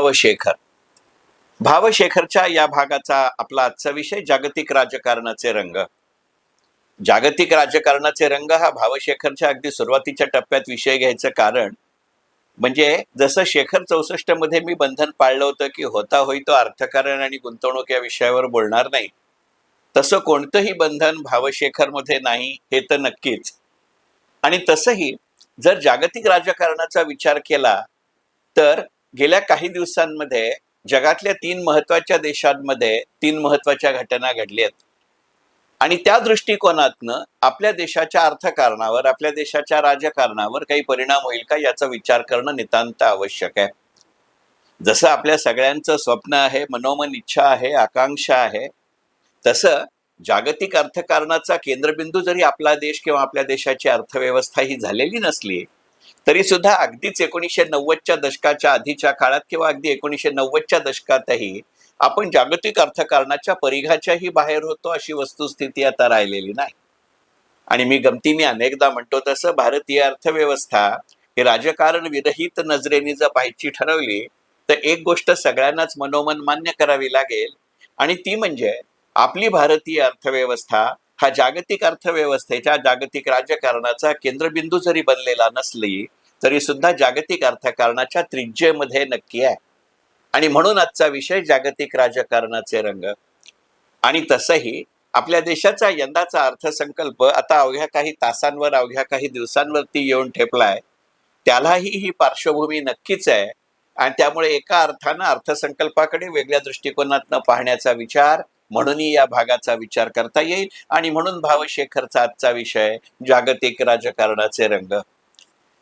भावशेखर. भावशेखरच्या या भागाचा आपला आजचा विषय जागतिक राजकारणाचे रंग. जागतिक राजकारणाचे रंग हा भावशेखरच्या अगदी सुरुवातीच्या टप्प्यात विषय घ्यायचं कारण म्हणजे जसं शेखर चौसष्टमध्ये मी बंधन पाळलं होतं की होता होई तो अर्थकारण आणि गुंतवणूक या विषयावर बोलणार नाही. तसं कोणतंही बंधन भावशेखरमध्ये नाही हे तर नक्कीच. आणि तसंही जर जागतिक राजकारणाचा विचार केला तर गेल्या काही दिवसांमध्ये जगातल्या तीन महत्त्वाच्या देशांमध्ये तीन महत्त्वाच्या घटना घडल्यात आणि त्या दृष्टिकोनातनं आपल्या देशाच्या अर्थकारणावर आपल्या देशाच्या राजकारणावर काही परिणाम होईल का याचा विचार करणं नितांत आवश्यक आहे. जसं आपल्या सगळ्यांचं स्वप्न आहे मनोमन इच्छा आहे आकांक्षा आहे तसं जागतिक अर्थकारणाचा केंद्रबिंदू जरी आपला देश किंवा आपल्या देशाची अर्थव्यवस्था ही झालेली नसली तरी सुद्धा अगदीच एकोणीसशे नव्वदच्या दशकाच्या आधीच्या काळात किंवा अगदी एकोणीसशे नव्वदच्या दशकातही आपण जागतिक अर्थकारणाच्या परिघाच्याही बाहेर होतो अशी वस्तुस्थिती आता राहिलेली नाही. आणि मी गमतीने अनेकदा म्हणतो तसं भारतीय अर्थव्यवस्था हे राजकारण विरहित नजरेने जर पाहायची ठरवली तर एक गोष्ट सगळ्यांनाच मनोमन मान्य करावी लागेल. आणि ती म्हणजे आपली भारतीय अर्थव्यवस्था हा जागतिक अर्थव्यवस्थेच्या जागतिक राजकारणाचा केंद्रबिंदू जरी बनलेला नसली तरी सुद्धा जागतिक अर्थकारणाच्या त्रिज्येमध्ये नक्की आहे. आणि म्हणून आजचा विषय जागतिक राजकारणाचे रंग. आणि तसंही आपल्या देशाचा यंदाचा अर्थसंकल्प आता अवघ्या काही तासांवर अवघ्या काही दिवसांवरती येऊन ठेपलाय. त्यालाही ही पार्श्वभूमी नक्कीच आहे. आणि त्यामुळे एका अर्थानं अर्थसंकल्पाकडे वेगळ्या दृष्टिकोनातनं पाहण्याचा विचार म्हणूनही या भागाचा विचार करता येईल. आणि म्हणून भावशेखरचा आजचा विषय जागतिक राजकारणाचे रंग.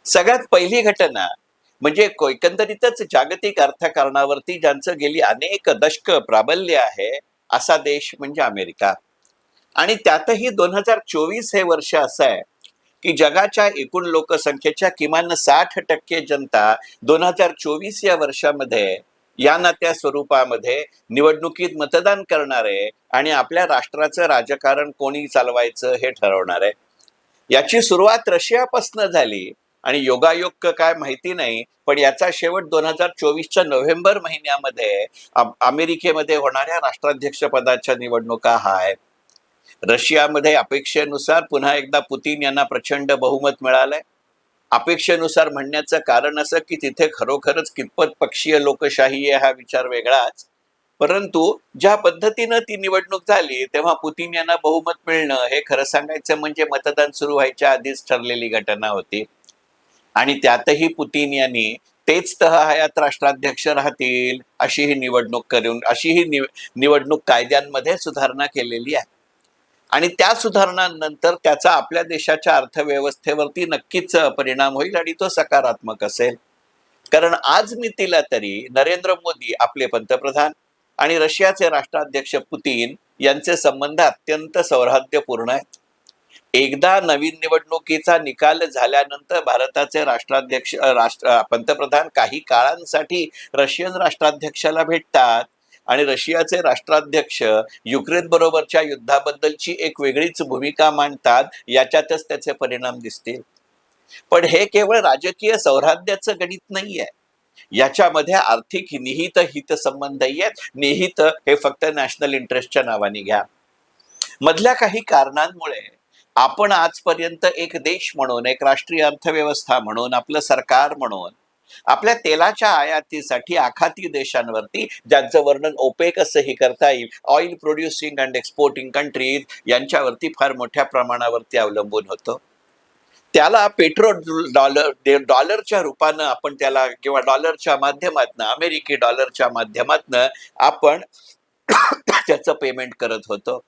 सगळ्यात पहिली घटना म्हणजे एकंदरीतच जागतिक अर्थकारणावरती ज्यांचं गेली अनेक दशक प्राबल्य आहे असा देश म्हणजे अमेरिका. आणि त्यातही दोन हजार चोवीस हे वर्ष असं आहे की जगाच्या एकूण लोकसंख्येच्या किमान साठ टक्के जनता दोन हजार चोवीस या वर्षामध्ये या ना त्या स्वरूपामध्ये निवडणुकीत मतदान करणार आहे आणि आपल्या राष्ट्राचं राजकारण कोणी चालवायचं हे ठरवणार आहे. याची सुरुवात रशियापासून झाली आणि योगायोग काय माहिती नाही पण याचा शेवट दोन हजार चोवीसच्या नोव्हेंबर महिन्यामध्ये अमेरिकेमध्ये होणाऱ्या राष्ट्राध्यक्ष पदाच्या निवडणुका हा आहे रशियामध्ये अपेक्षेनुसार पुन्हा एकदा पुतीन यांना प्रचंड बहुमत मिळालंय. अपेक्षेनुसार म्हणण्याचं कारण असं की तिथे खरोखरच कितपत पक्षीय लोकशाही आहे हा विचार वेगळाच परंतु ज्या पद्धतीनं ती निवडणूक झाली तेव्हा पुतीन यांना बहुमत मिळणं हे खरं सांगायचं म्हणजे मतदान सुरू व्हायच्या आधीच ठरलेली घटना होती. आणि त्यातही पुतीन यांनी तेच तह हयात राष्ट्राध्यक्ष राहतील अशी ही निवडणूक करून अशी ही निव- निवडणूक कायद्यांमध्ये सुधारणा केलेली आहे. आणि त्या सुधारणांनंतर त्याचा आपल्या देशाच्या अर्थव्यवस्थेवरती नक्कीच परिणाम होईल आणि तो सकारात्मक असेल. कारण आज मी तिला तरी नरेंद्र मोदी आपले पंतप्रधान आणि रशियाचे राष्ट्राध्यक्ष पुतीन यांचे संबंध अत्यंत सौहार्द्यपूर्ण आहेत. एकदा नवीन निवडणुकीचा निकाल झाल्यानंतर भारताचे राष्ट्राध्यक्ष राष्ट्र पंतप्रधान काही काळांसाठी रशियन राष्ट्राध्यक्षाला भेटतात. आणि रशियाचे राष्ट्राध्यक्ष युक्रेन बरोबरच्या युद्धाबद्दलची एक वेगळीच भूमिका मांडतात याच्यातच त्याचे परिणाम दिसतील. पण हे केवळ राजकीय सौहार्द्याचं गणित नाहीये. याच्यामध्ये आर्थिक निहित हितसंबंधही आहेत. निहित हे फक्त नॅशनल इंटरेस्टच्या नावाने घ्या. मधल्या काही कारणांमुळे आपण आजपर्यंत एक देश म्हणून एक राष्ट्रीय अर्थव्यवस्था म्हणून आपलं सरकार म्हणून आपल्या तेलाच्या आयातीसाठी आखाती देशांवरती ज्यांचं वर्णन ओपेक असंही करता येईल oil producing and exporting countries यांच्यावरती फार मोठ्या प्रमाणावरती अवलंबून होतं. त्याला पेट्रो डॉलर डॉलरच्या रूपानं आपण त्याला किंवा डॉलरच्या माध्यमातनं अमेरिकी डॉलरच्या माध्यमातनं आपण त्याचं पेमेंट करत होतो.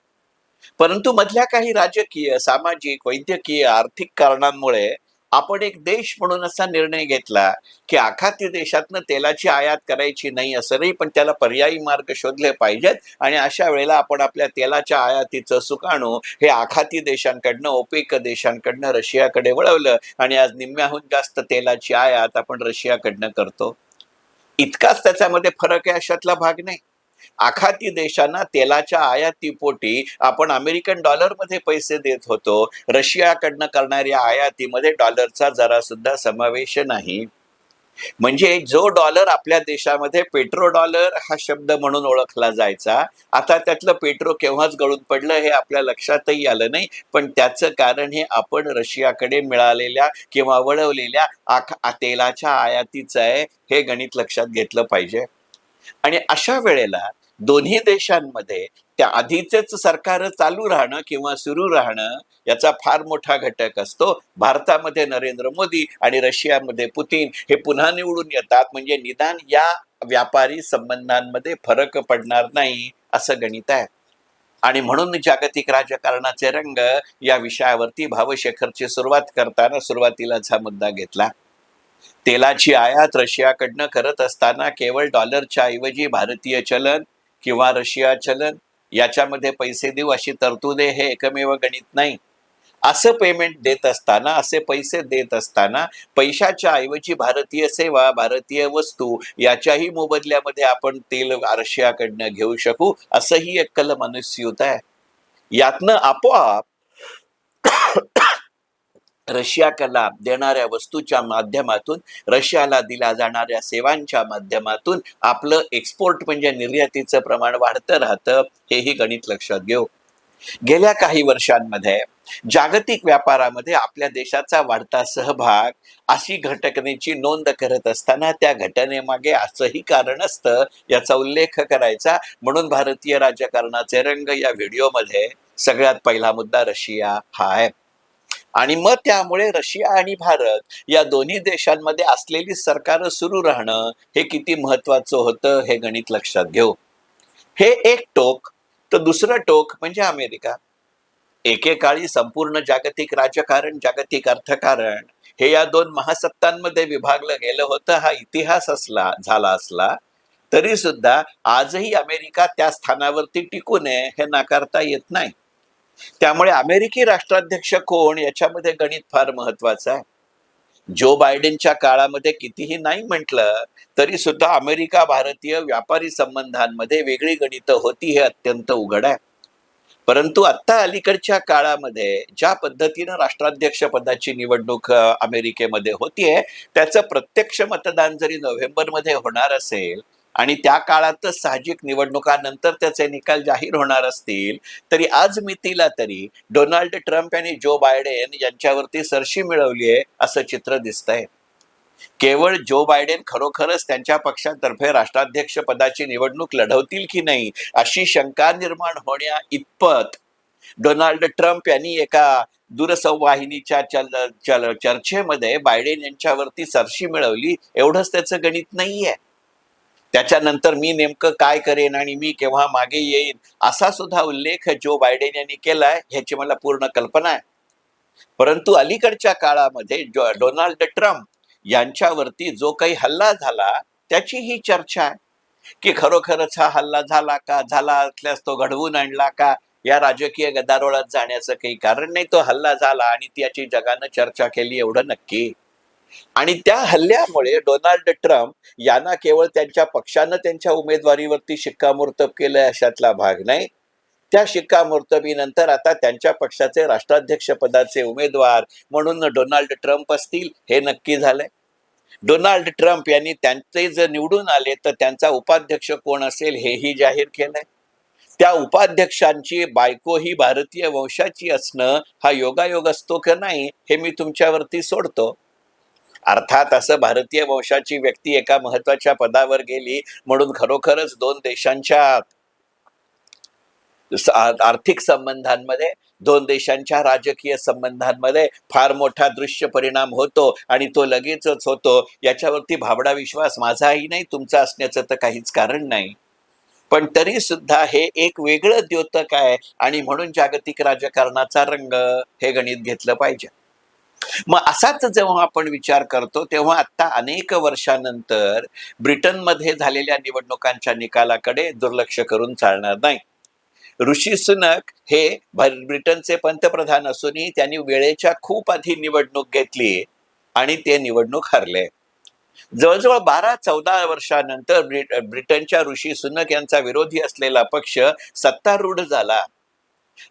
परंतु मधल्या काही राजकीय सामाजिक वैद्यकीय आर्थिक कारणांमुळे आपण एक देश म्हणून असा निर्णय घेतला की आखाती देशातनं तेलाची आयात करायची नाही असं नाही पण त्याला पर्यायी मार्ग शोधले पाहिजेत आणि अशा वेळेला आपण आपल्या तेलाच्या आयातीचं सुकाणू हे आखाती देशांकडनं ओपेक देशांकडनं रशियाकडे वळवलं आणि आज निम्म्याहून जास्त तेलाची आयात आपण रशियाकडनं करतो. इतकाच त्याच्यामध्ये फरक आहे अशातला भाग नाही. आखाती देशांना तेलाच्या आयातीपोटी आपण अमेरिकन डॉलरमध्ये पैसे देत होतो. रशियाकडनं करणाऱ्या आयातीमध्ये डॉलरचा जरा सुद्धा समावेश नाही. म्हणजे जो डॉलर आपल्या देशामध्ये पेट्रो डॉलर हा शब्द म्हणून ओळखला जायचा आता त्यातलं पेट्रो केव्हाच गळून पडलं हे आपल्या लक्षातही आलं नाही. पण त्याचं कारण हे आपण रशियाकडे मिळालेल्या किंवा वळवलेल्या आख तेलाच्या आयातीचं आहे हे गणित लक्षात घेतलं पाहिजे. आणि अशा वेळेला दोन्ही देशांमध्ये त्या आधीचेच सरकार चालू राहणं किंवा सुरू राहणं याचा फार मोठा घटक असतो. भारतामध्ये नरेंद्र मोदी आणि रशियामध्ये पुतीन हे पुन्हा निवडून येतात. म्हणजे निदान या व्यापारी संबंधांमध्ये फरक पडणार नाही असं गणित आहे. आणि म्हणून जागतिक राजकारणाचे रंग या विषयावरती भावशेखरची सुरुवात करताना सुरुवातीलाच हा मुद्दा घेतला. तेलाची आयात रशियाकडनं करत असताना केवळ डॉलरच्या ऐवजी भारतीय चलन किंवा रशिया चलन याच्यामध्ये पैसे देऊ अशी तरतुदे हे एकमेव गणित नाही. असं पेमेंट देत असताना असे पैसे देत असताना पैशाच्या ऐवजी भारतीय सेवा भारतीय वस्तू याच्याही मोबदल्यामध्ये आपण तेल रशियाकडनं घेऊ शकू असंही एक कल मनुस्यूत आहे. यातनं आपोआप रशियाला देणाऱ्या वस्तूच्या माध्यमातून रशियाला दिल्या जाणाऱ्या सेवांच्या माध्यमातून आपलं एक्सपोर्ट म्हणजे निर्यातीचं प्रमाण वाढतं राहतं हेही गणित लक्षात घेऊ. गेल्या काही वर्षांमध्ये जागतिक व्यापारामध्ये आपल्या देशाचा वाढता सहभाग अशी घटनेची नोंद करत असताना त्या घटनेमागे असंही कारण असतं याचा उल्लेख करायचा. म्हणून भारतीय राजकारणाचे रंग या व्हिडिओमध्ये सगळ्यात पहिला मुद्दा रशिया हा आहे. आणि मग त्यामुळे रशिया आणि भारत या दोन्ही देशांमध्ये असलेली सरकार सुरू राहणं हे किती महत्वाचं होतं हे गणित लक्षात घेऊ. हे एक टोक तर दुसरं टोक म्हणजे अमेरिका. एकेकाळी संपूर्ण जागतिक राजकारण जागतिक अर्थकारण हे या दोन महासत्तांमध्ये विभागलं गेलं होतं हा इतिहास असला झाला असला तरी सुद्धा आजही अमेरिका त्या स्थानावरती टिकू नये हे नाकारता येत नाही. त्यामुळे अमेरिकी राष्ट्राध्यक्ष कोण याच्यामध्ये गणित फार महत्वाचं आहे. जो बायडेनच्या काळामध्ये कितीही नाही म्हटलं तरी सुद्धा अमेरिका भारतीय व्यापारी संबंधांमध्ये वेगळी गणितं होती हे अत्यंत उघड आहे. परंतु आता अलीकडच्या काळामध्ये ज्या पद्धतीनं राष्ट्राध्यक्ष पदाची निवडणूक अमेरिकेमध्ये होतीये त्याचं प्रत्यक्ष मतदान जरी नोव्हेंबरमध्ये होणार असेल आणि त्या काळातच साहजिक निवडणुकानंतर त्याचे निकाल जाहीर होणार असतील तरी आज मितीला तरी डोनाल्ड ट्रम्प यांनी जो बायडेन यांच्यावरती सरशी मिळवली आहे असं चित्र दिसतंय. केवळ जो बायडेन खरोखरच त्यांच्या पक्षातर्फे राष्ट्राध्यक्ष पदाची निवडणूक लढवतील की नाही अशी शंका निर्माण होण्या इतपत डोनाल्ड ट्रम्प यांनी एका दूरसंवाहिनीच्या चल चल चर्चेमध्ये बायडेन यांच्यावरती सरशी मिळवली एवढंच त्याचं गणित नाहीये. त्याच्यानंतर मी नेमकं काय करेन आणि मी केव्हा मागे येईन असा सुद्धा उल्लेख जो बायडेन यांनी केलाय ह्याची मला पूर्ण कल्पना आहे. परंतु अलीकडच्या काळामध्ये जो- डोनाल्ड ट्रम्प यांच्यावरती जो काही हल्ला झाला त्याची ही चर्चा आहे. की खरोखरच हा हल्ला झाला का? झाला असल्यास तो घडवून आणला का? या राजकीय गदारोळात जाण्याचं काही कारण नाही तो हल्ला झाला आणि त्याची जगानं चर्चा केली एवढं नक्की. आणि त्या हल्ल्यामुळे डोनाल्ड ट्रम्प यांना केवळ त्यांच्या पक्षानं त्यांच्या उमेदवारीवरती शिक्कामोर्तब केलं अशातला भाग नाही. त्या शिक्कामोर्तबीनंतर आता त्यांच्या पक्षाचे राष्ट्राध्यक्ष पदाचे उमेदवार म्हणून डोनाल्ड ट्रम्प असतील हे नक्की झालंय. डोनाल्ड ट्रम्प यांनी त्यांचे जर निवडून आले तर त्यांचा उपाध्यक्ष कोण असेल हेही जाहीर केलंय. त्या उपाध्यक्षांची बायको ही भारतीय वंशाची असणं हा योगायोग असतो का नाही हे मी तुमच्यावरती सोडतो. अर्थात असं भारतीय वंशाची व्यक्ती एका महत्त्वाच्या पदावर गेली म्हणून खरोखरच दोन देशांच्या आर्थिक संबंधांमध्ये दोन देशांच्या राजकीय संबंधांमध्ये फार मोठा दृश्य परिणाम होतो आणि तो लगेचच होतो. याच्यावरती भाबडा विश्वास माझाही नाही तुमचा असण्याचं तर काहीच कारण नाही. पण तरी सुद्धा हे एक वेगळं द्योतक आहे आणि म्हणून जागतिक राजकारणाचा रंग हे गणित घेतलं पाहिजे. मग असाच जेव्हा आपण विचार करतो तेव्हा आता अनेक वर्षानंतर ब्रिटनमध्ये झालेल्या निवडणुकांच्या निकालाकडे दुर्लक्ष करून चालणार नाही. ऋषी सुनक हे ब्रिटनचे पंतप्रधान असूनही त्यांनी वेळेच्या खूप आधी निवडणूक घेतली आणि ते निवडणूक हरले. जवळजवळ बारा चौदा वर्षानंतर ब्रिटनच्या ऋषी सुनक यांचा विरोधी असलेला पक्ष सत्तारूढ झाला.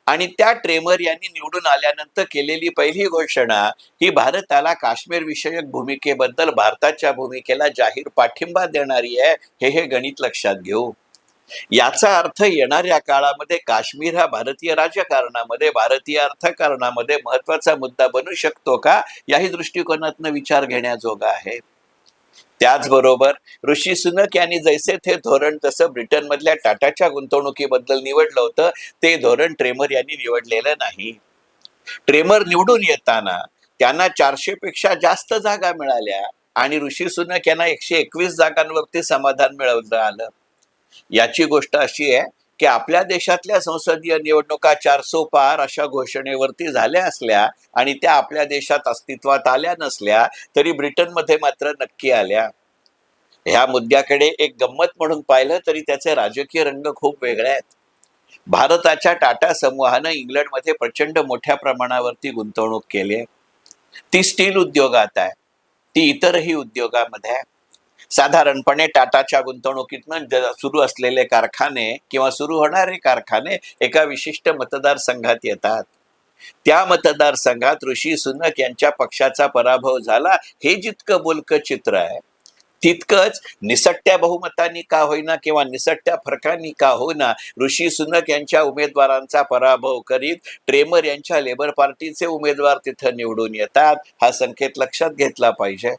आणि त्या ट्रेमर यांनी निवडून आल्यानंतर केलेली पहिली घोषणा ही भारताला काश्मीर विषयक भूमिकेबद्दल भारताच्या भूमिकेला जाहीर पाठिंबा देणारी आहे हे हे गणित लक्षात घेऊ. याचा अर्थ येणाऱ्या काळामध्ये काश्मीर हा भारतीय राजकारणामध्ये भारतीय अर्थकारणामध्ये महत्त्वाचा मुद्दा बनू शकतो का? याही दृष्टिकोनातनं विचार घेण्याजोगा आहे. त्याचबरोबर ऋषी सुनक यांनी जैसे थे धोरण तसं ब्रिटनमधल्या टाटाच्या गुंतवणुकीबद्दल निवडलं होतं. ते धोरण ट्रेमर यांनी निवडलेलं नाही. ट्रेमर निवडून येताना त्यांना चारशे पेक्षा जास्त जागा मिळाल्या आणि ऋषी सुनक यांना एकशे एकवीस जागांवरती समाधान मिळवलं आलं. याची गोष्ट अशी आहे की आपल्या देशातल्या संसदीय निवडणुका चारसो पार अशा घोषणेवरती झाल्या असल्या आणि त्या आपल्या देशात अस्तित्वात आल्या नसल्या तरी ब्रिटनमध्ये मात्र नक्की आल्या. ह्या मुद्द्याकडे एक गंमत म्हणून पाहिलं तरी त्याचे राजकीय रंग खूप वेगळे आहेत. भारताच्या टाटा समूहानं इंग्लंडमध्ये प्रचंड मोठ्या प्रमाणावरती गुंतवणूक केली आहे. ती स्टील उद्योगात आहे. ती इतरही उद्योगामध्ये आहे. साधारणपणे टाटाच्या गुंतवणुकीतनं सुरू असलेले कारखाने किंवा सुरू होणारे कारखाने एका विशिष्ट मतदारसंघात येतात. त्या मतदारसंघात ऋषी सुनक यांच्या पक्षाचा पराभव झाला हे जितकं बोलकं चित्र आहे. तितकंच निसट्ट्या बहुमतांनी का होईना किंवा निसट्ट्या फरकांनी का होईना ऋषी सुनक यांच्या उमेदवारांचा पराभव करीत ट्रेमर यांच्या लेबर पार्टीचे उमेदवार तिथं निवडून येतात. हा संकेत लक्षात घेतला पाहिजे.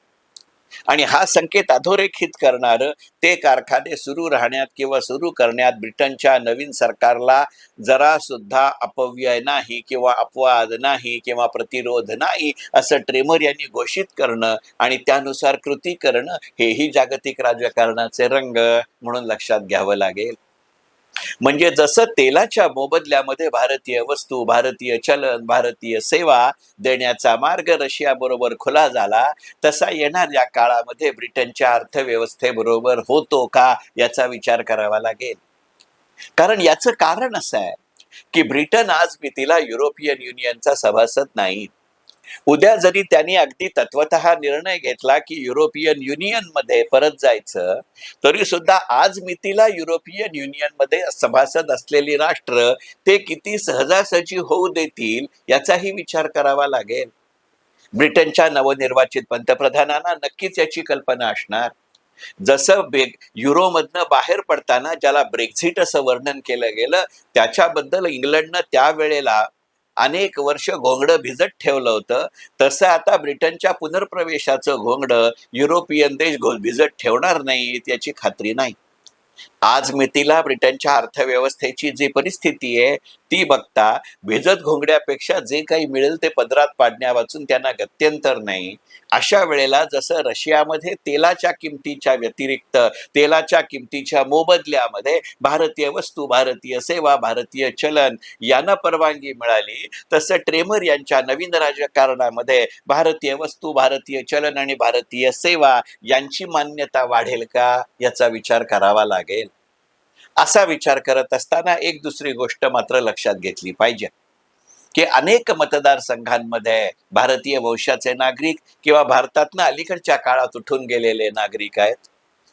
आणि हा संकेत अधोरेखित करणार ते कारखाने सुरू राहण्यात किंवा सुरू करण्यात ब्रिटनच्या नवीन सरकारला जरा सुद्धा अपव्यय नाही किंवा अपवाद नाही किंवा प्रतिरोध नाही असं ट्रेमर यांनी घोषित करणं आणि त्यानुसार कृती करणं हेही जागतिक राजकारणाचे रंग म्हणून लक्षात घ्यावं लागेल. म्हणजे जसं तेलाच्या मोबदल्यामध्ये भारतीय वस्तू भारतीय चलन भारतीय सेवा देण्याचा मार्ग रशियाबरोबर खुला झाला तसा येणाऱ्या काळामध्ये ब्रिटनच्या अर्थव्यवस्थेबरोबर होतो का याचा विचार करावा लागेल. कारण याचं कारण असं आहे की ब्रिटन आज भीतीला युरोपियन युनियनचा सभासद नाही उद्या जरी त्यांनी अगदी तत्वत निर्णय घेतला की युरोपियन युनियनमध्ये परत जायचं तरी सुद्धा आज मितीला युरोपियन युनियनमध्ये सभासद असलेली राष्ट्र ते किती सहजासहजी होऊ देतील याचाही विचार करावा लागेल. ब्रिटनच्या नवनिर्वाचित पंतप्रधानांना नक्कीच याची कल्पना असणार. जसं बेग युरोमधनं बाहेर पडताना ज्याला ब्रेक्झिट असं वर्णन केलं गेलं त्याच्याबद्दल इंग्लंडनं त्यावेळेला अनेक वर्ष घोंगडं भिजत ठेवलं होतं. तसं आता ब्रिटनच्या पुनर्प्रवेशाचं घोंगडं युरोपियन देश घो भिजत ठेवणार नाहीत याची खात्री नाही. आज मितीला ब्रिटनच्या अर्थव्यवस्थेची जी परिस्थिती आहे ती बघता भिजत घोंगड्यापेक्षा जे काही मिळेल ते पदरात पाडण्या वाचून त्यांना गत्यंतर नाही. अशा वेळेला जसं रशियामध्ये तेलाच्या किमतीच्या व्यतिरिक्त तेलाच्या किमतीच्या मोबदल्यामध्ये भारतीय वस्तू भारतीय सेवा भारतीय चलन यांना परवानगी मिळाली तसं ट्रेमर यांच्या नवीन राजकारणामध्ये भारतीय वस्तू भारतीय चलन आणि भारतीय सेवा यांची मान्यता वाढेल का याचा विचार करावा लागेल. असा विचार करत असताना एक दुसरी गोष्ट मात्र लक्षात घेतली पाहिजे. की अनेक मतदारसंघांमध्ये भारतीय वंशाचे नागरिक किंवा भारतातनं अलीकडच्या काळात उठून गेलेले नागरिक आहेत.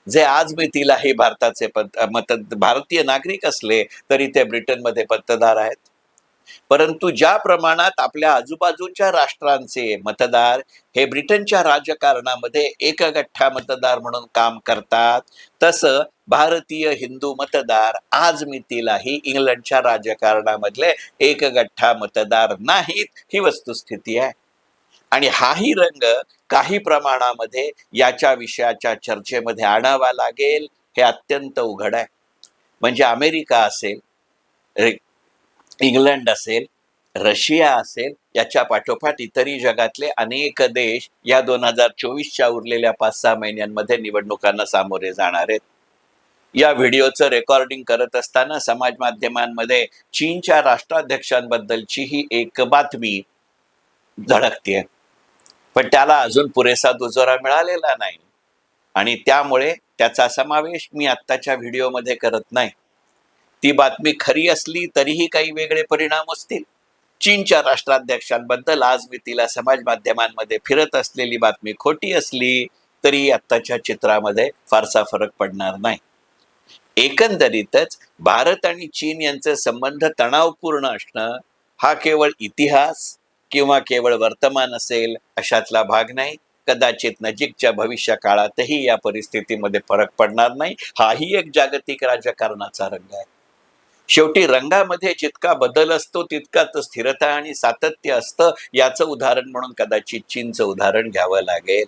जे आज मितीलाही भारताचे मत भारतीय नागरिक असले तरी ते ब्रिटनमध्ये मतदार आहेत. परंतु ज्या प्रमाणात आपल्या आजूबाजूच्या राष्ट्रांचे मतदार हे ब्रिटनच्या राजकारणामध्ये एकगठ्ठा मतदार म्हणून काम करतात तसं भारतीय हिंदू मतदार आज मितीलाही इंग्लंडच्या राजकारणामधले एकगठ्ठा मतदार नाहीत ही वस्तुस्थिती आहे. आणि हाही रंग काही प्रमाणामध्ये याच्या विषयाच्या चर्चेमध्ये आणावा लागेल हे अत्यंत उघड आहे. म्हणजे अमेरिका असेल इंग्लंड असेल रशिया असेल याच्या पाठोपाठ इतरही जगातले अनेक देश या दोन हजार चोवीसच्या उरलेल्या पाच सहा महिन्यांमध्ये निवडणुकांना सामोरे जाणार आहेत. या व्हिडिओचं रेकॉर्डिंग करत असताना समाज माध्यमांमध्ये चीनच्या राष्ट्राध्यक्षांबद्दलची ही एक बातमी धडकते पण त्याला अजून पुरेसा दुजोरा मिळालेला नाही. आणि त्यामुळे त्याचा समावेश मी आत्ताच्या व्हिडिओमध्ये करत नाही. ती बातमी खरी असली तरीही काही वेगळे परिणाम असतील. चीनच्या राष्ट्राध्यक्षांबद्दल आज मी तिला समाज माध्यमांमध्ये फिरत असलेली बातमी खोटी असली तरी आत्ताच्या चित्रामध्ये फारसा फरक पडणार नाही. एकंदरीतच भारत आणि चीन यांचे संबंध तणावपूर्ण असणं हा केवळ इतिहास किंवा केवळ वर्तमान असेल अशातला भाग नाही. कदाचित नजीकच्या भविष्य काळातही या परिस्थितीमध्ये फरक पडणार नाही. हाही एक जागतिक राजकारणाचा रंग आहे. शेवटी रंगामध्ये जितका बदल असतो तितकाच स्थिरता आणि सातत्य असतं. याचं उदाहरण म्हणून कदाचित चीनचं उदाहरण घ्यावं लागेल.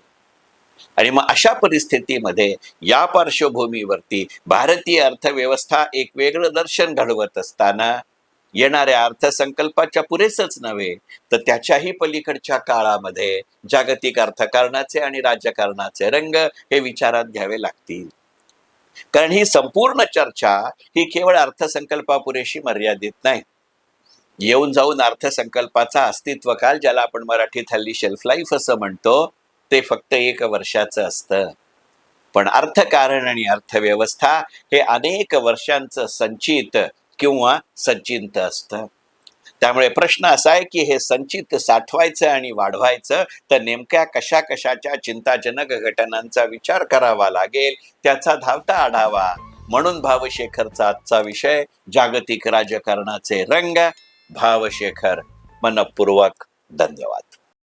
आणि मग अशा परिस्थितीमध्ये या पार्श्वभूमीवरती भारतीय अर्थव्यवस्था एक वेगळं दर्शन घडवत असताना येणाऱ्या अर्थसंकल्पाच्या पुरेसच नव्हे तर त्याच्याही पलीकडच्या काळामध्ये जागतिक अर्थकारणाचे आणि राजकारणाचे रंग हे विचारात घ्यावे लागतील. कारण ही संपूर्ण चर्चा ही केवळ अर्थसंकल्पापुरेशी मर्यादित नाही. येऊन जाऊन अर्थसंकल्पाचा अस्तित्व काल ज्याला आपण मराठीत हल्ली शेल्फ लाईफ असं म्हणतो ते फक्त एक वर्षाचं असतं. पण अर्थकारण आणि अर्थव्यवस्था हे अनेक वर्षांचं संचित किंवा सज्जिंत असतं. त्यामुळे प्रश्न असा आहे की हे संचित साठवायचं आणि वाढवायचं तर नेमक्या कशा कशाच्या चिंताजनक घटनांचा विचार करावा लागेल त्याचा धावता आढावा म्हणून भावशेखरचा आजचा विषय जागतिक राजकारणाचे रंग. भावशेखर मनपूर्वक धन्यवाद.